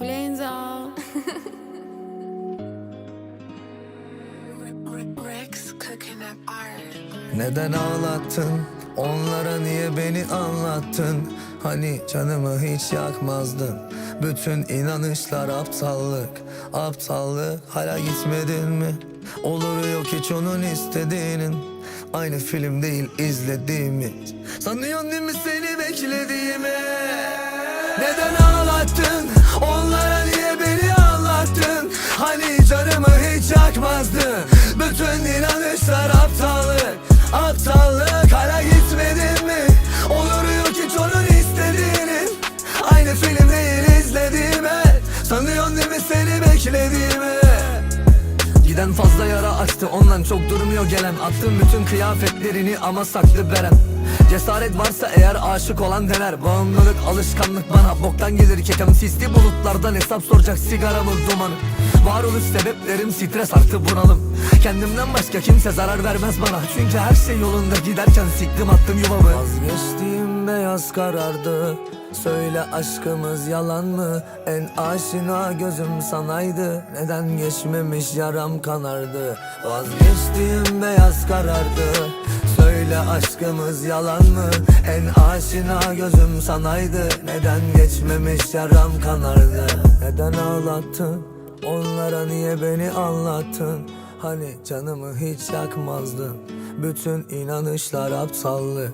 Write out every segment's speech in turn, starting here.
Planes. Neden ağlattın? Onlara niye beni anlattın? Hani canımı hiç yakmazdın Bütün inanışlar aptallık Aptallık hala gitmedin mi? Olur yok hiç onun istediğinin Aynı film değil izlediğimiz Sanıyorsun değil mi seni beklediğimi? Neden ağlattın? Hani canımı hiç yakmazdın Bütün inanışlar aptallık Aptallık. Hala gitmedin mi? Olur yok hiç onun istediğinin Aynı film değil izlediğime. Sanıyorsun değil mi seni beklediğimi Giden fazla yara açtı ondan çok durmuyor gelen. Attım bütün kıyafetlerini ama saklı berem Cesaret varsa eğer aşık olan dener. Bağımlılık alışkanlık bana boktan gelir. Kekem Sisli bulutlardan hesap soracak sigaramın dumanı. Varoluş sebeplerim stres artı bunalım. Kendimden başka kimse zarar vermez bana. Çünkü her şey yolunda giderken siktim attım yuvamı. Vazgeçtiğim beyaz karardı Söyle aşkımız yalan mı? En aşina gözüm sanaydı Neden geçmemiş yaram kanardı Vazgeçtiğim beyaz karardı Söyle aşkımız yalan mı? En aşina gözüm sanaydı Neden geçmemiş yaram kanardı Neden ağlattın? Onlara niye beni anlattın? Hani canımı hiç yakmazdın Bütün inanışlar aptallık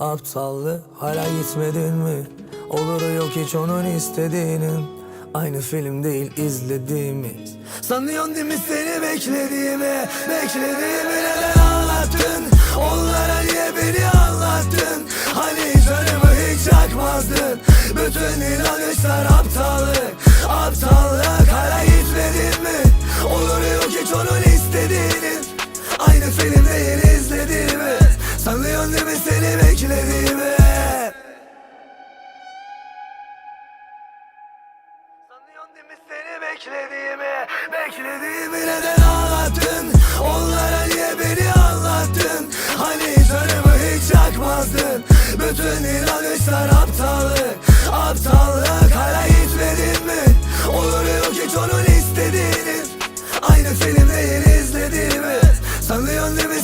Aptallık hala gitmedin mi? Olur yok hiç onun istediğinin Aynı film değil izlediğimiz. Sanıyorsun değil mi seni beklediğimi Beklediğimi neden ağlattın Onlara niye beni anlattın? Hani canımı hiç yakmazdın. Bütün inanışlar Beklediğimi, beklediğimi neden ağlattın? Onlara niye beni anlattın? Hani canımı hiç yakmazdın? Bütün inanışlar aptallık, aptallık Hala gitmedin mi? Olur yok hiç onun istediğiniz Aynı filmde yeni izlediğimi Sanıyorsun değil mi